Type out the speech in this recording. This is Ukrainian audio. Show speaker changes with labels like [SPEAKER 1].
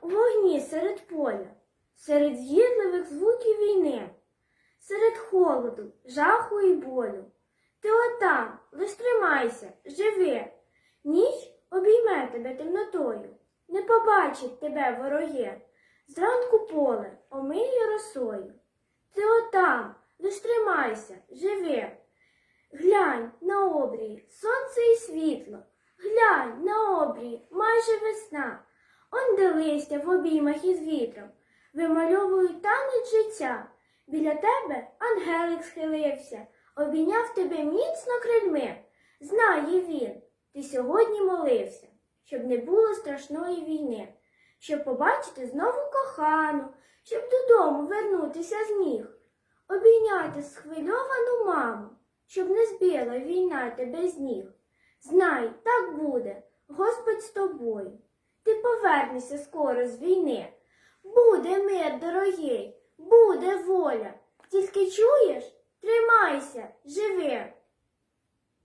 [SPEAKER 1] у вогні серед поля, серед з'їдливих звуків війни, серед холоду, жаху і болю. Ти отам, лиш тримайся, живи. Ніч обійме тебе темнотою, не побачить тебе вороги. Зранку поле омиє росою. Ти отам, лиш тримайся, живи. Глянь на обрії, сонце і світло. Глянь на обрії, майже весна. Он де листя в обіймах із вітром, вимальовують танець життя. Біля тебе ангелик схилився, обійняв тебе міцно крильми. Знає він, ти сьогодні молився, щоб не було страшної війни, щоб побачити знову кохану, щоб додому вернутися зміг, обійняти схвильовану маму, щоб не збила війна тебе з ніг. Знай, так буде, Господь з тобою ти повернешся скоро з війни. Буде мир дорогий, буде воля. Тільки чуєш? Тримайся, живи.